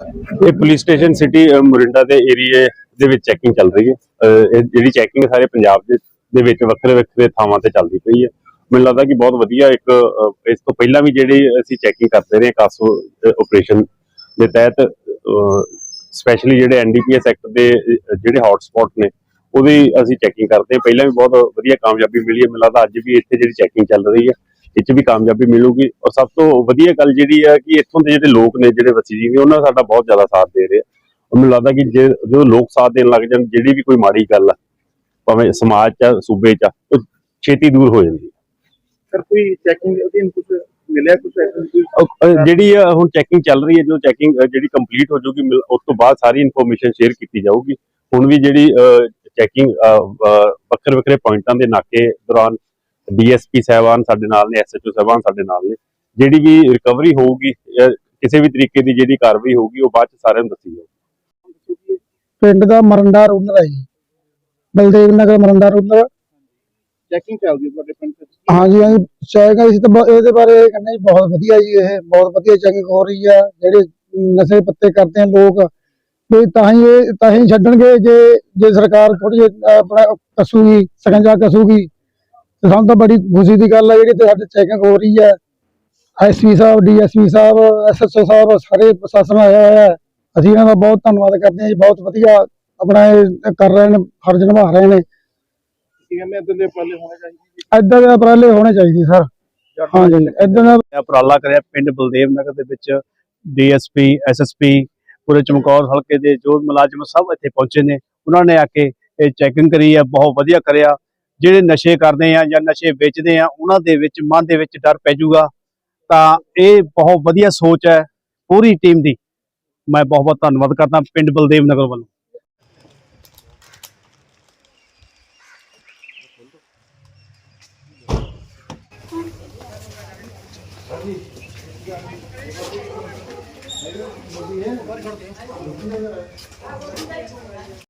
ਇਹ police station city Morinda ਦੇ ਏਰੀਏ ਦੇ ਵਿੱਚ ਚੈਕਿੰਗ ਚੱਲ ਰਹੀ ਹੈ। ਜਿਹੜੀ ਚੈਕਿੰਗ ਸਾਰੇ ਪੰਜਾਬ ਦੇ ਦੇ ਵਿੱਚ ਵੱਖਰੇ ਵੱਖਰੇ ਥਾਵਾਂ ਤੇ ਚੱਲਦੀ ਪਈ ਹੈ। ਮੈਨੂੰ ਲੱਗਦਾ ਕਿ ਬਹੁਤ ਵਧੀਆ ਇੱਕ ਇਸ ਤੋਂ ਪਹਿਲਾਂ ਵੀ ਜਿਹੜੀ ਅਸੀਂ ਚੈਕਿੰਗ ਕਰਦੇ ਰਹੇ ਕਾਸੋ ਆਪਰੇਸ਼ਨ ਦੇ ਤਹਿਤ ਸਪੈਸ਼ਲੀ ਜਿਹੜੇ ਐਨਡੀਪੀਐਸ ਐਕਟ ਦੇ ਜਿਹੜੇ ਹੌਟ ਸਪੌਟ ਨੇ, ਉਹਦੀ ਅਸੀਂ ਚੈਕਿੰਗ ਕਰਦੇ ਹਾਂ। ਪਹਿਲਾਂ ਵੀ ਬਹੁਤ ਵਧੀਆ ਕਾਮਯਾਬੀ ਮਿਲੀ ਹੈ। ਮੈਨੂੰ ਲੱਗਦਾ ਅੱਜ ਵੀ ਇੱਥੇ ਜਿਹੜੀ ਚੈਕਿੰਗ ਚੱਲ ਰਹੀ ਹੈ ਇਹ 'ਚ ਵੀ ਕਾਮਯਾਬੀ ਮਿਲੂਗੀ। ਔਰ ਸਭ ਤੋਂ ਵਧੀਆ ਗੱਲ ਜਿਹੜੀ ਹੈ ਕਿ ਇੱਥੋਂ ਦੇ ਜਿਹੜੇ ਲੋਕ ਨੇ ਜਿਹੜੇ ਵਸਨੀਕ ਨੇ ਉਹਨਾਂ ਸਾਡਾ ਬਹੁਤ ਜ਼ਿਆਦਾ ਸਾਥ ਦੇ ਰਹੇ ਆ। ਮੈਨੂੰ ਲੱਗਦਾ ਕਿ ਜੇ ਜੋ ਲੋਕ ਸਾਥ ਦੇਣ ਲੱਗ ਜਾਣ ਜਿਹੜੀ ਵੀ ਕੋਈ ਮਾੜੀ ਗੱਲ ਆ ਭਾਵੇਂ ਸਮਾਜ 'ਚ ਆ, ਸੂਬੇ 'ਚ ਆ, ਉਹ ਛੇਤੀ ਦੂਰ ਹੋ ਜਾਂਦੀ। ਸਰ ਕੋਈ ਚੈਕਿੰਗ ਅਧੀਨ ਕੁਝ ਮਿਲਿਆ ਕੁਝ ਜਿਹੜੀ ਹੁਣ ਚੈਕਿੰਗ ਚੱਲ ਰਹੀ ਹੈ ਜੋ ਚੈਕਿੰਗ ਜਿਹੜੀ ਕੰਪਲੀਟ ਹੋ ਜਾਊਗੀ ਉਸ ਤੋਂ ਬਾਅਦ ਸਾਰੀ ਇਨਫੋਰਮੇਸ਼ਨ ਸ਼ੇਅਰ ਕੀਤੀ ਜਾਊਗੀ। ਹੁਣ ਵੀ ਜਿਹੜੀ ਚੈਕਿੰਗ ਵੱਖਰੇ ਵੱਖਰੇ ਪੁਆਇੰਟਾਂ ਦੇ ਨਾਕੇ ਦੌਰਾਨ ਡੀਐਸਪੀ ਸਾਹਿਬਾਨ ਸਾਡੇ ਨਾਲ ਨੇ ਐਸਐਚਓ ਸਾਹਿਬਾਨ ਸਾਡੇ ਨਾਲ ਨੇ। ਜਿਹੜੀ ਵੀ ਰਿਕਵਰੀ ਹੋਊਗੀ ਕਿਸੇ ਵੀ ਤਰੀਕੇ ਦੀ ਜਿਹੜੀ ਕਾਰਵਾਈ ਹੋਊਗੀ ਉਹ ਬਾਅਦ ਚ ਸਾਰਿਆਂ ਨੂੰ ਦੱਸੀ ਜਾਊਗੀ। ਪਿੰਡ ਦਾ ਮਰੰਡਾ ਰੂਲਰ ਹੈ ਜੀ। ਬਲਦੇਵ ਨਗਰ ਮਰੰਡਾ ਰੂਲਰ ਚੈਕਿੰਗ ਚੱਲਦੀ ਹੈ ਤੁਹਾਡੇ ਪਿੰਡ ਵਿੱਚ ਹਾਂਜੀ ਹਾਂਜੀ ਚੈਕਿੰਗ ਅਸੀਂ ਤਾਂ ਇਹਦੇ ਬਾਰੇ ਕਹਿੰਦੇ ਜੀ ਬਹੁਤ ਵਧੀਆ ਜੀ ਇਹ ਬਹੁਤ ਵਧੀਆ ਚੈਕਿੰਗ ਹੋ ਰਹੀ ਹੈ ਜਿਹੜੇ ਨਸ਼ੇ ਪੱਤੇ ਕਰਦੇ ਆ ਲੋਕ ਵੀ ਤਾਂ ਹੀ ਇਹ ਤਾਂ ਹੀ ਛੱਡਣਗੇ ਜੇ ਜੇ ਸਰਕਾਰ ਥੋੜੀ ਜਿਹੀ ਆਪਣਾ ਕਸੂਗੀ ਸਕੰਜਾ ਕਸੂਗੀ। ਤੇ ਸਾਨੂੰ ਤਾਂ ਬੜੀ ਖੁਸ਼ੀ ਦੀ ਗੱਲ ਹੈ ਜਿਹੜੀ ਤੇ ਸਾਡੇ ਚੈਕਿੰਗ ਹੋ ਰਹੀ ਹੈ। ਐਸਪੀ ਸਾਹਿਬ ਡੀਐਸਪੀ ਸਾਹਿਬ ਐਸਐਸਓ ਸਾਹਿਬ ਸਾਰੇ ਪ੍ਰਸ਼ਾਸਨ ਆਇਆ ਹੋਇਆ ਹੈ। ਅਸੀਂ ਇਹਨਾਂ ਦਾ ਬਹੁਤ ਧੰਨਵਾਦ ਕਰਦੇ ਹਾਂ ਜੀ ਬਹੁਤ ਵਧੀਆ ਆਪਣਾ ਇਹ ਕਰ ਰਹੇ ਨੇ ਫਰਜ਼ ਨਿਭਾ ਰਹੇ ਨੇ। ਕੀ ਕਹਿੰਦੇ ਇਦਾਂ ਦੇ ਪਾਲੇ ਹੋਣੇ ਚਾਹੀਦੇ ਏਦਾਂ ਦੇ ਉਪਰਾਲੇ ਹੋਣੇ ਚਾਹੀਦੇ ਸਰ। ਹਾਂਜੀ ਏਦਾਂ ਦਾ ਉਪਰਾਲਾ ਕਰਿਆ ਪਿੰਡ ਬਲਦੇਵ ਨਗਰ ਦੇ ਵਿੱਚ। ਡੀਐਸਪੀ ਐਸਐਸਪੀ ਪੂਰੇ ਚਮਕੌਰ ਹਲਕੇ ਦੇ ਜੋ ਮੁਲਾਜ਼ਮ ਸਭ ਇੱਥੇ ਪਹੁੰਚੇ ਨੇ। ਉਹਨਾਂ ਨੇ ਆ ਕੇ ਇਹ ਚੈਕਿੰਗ ਕਰੀ ਹੈ ਬਹੁਤ ਵਧੀਆ ਕਰਿਆ। ਜਿਹੜੇ ਨਸ਼ੇ ਕਰਦੇ ਆ ਜਾਂ ਨਸ਼ੇ ਵੇਚਦੇ ਆ, ਉਹਨਾਂ ਦੇ ਵਿੱਚ, ਮਨ ਦੇ ਵਿੱਚ ਡਰ ਪੈ ਜਾਊਗਾ। ਤਾਂ ਇਹ ਬਹੁਤ ਵਧੀਆ ਸੋਚ ਹੈ ਪੂਰੀ ਟੀਮ ਦੀ। ਮੈਂ ਬਹੁਤ ਬਹੁਤ ਧੰਨਵਾਦ ਕਰਦਾ ਪਿੰਡ ਬਲਦੇਵ ਨਗਰ ਵੱਲੋਂ।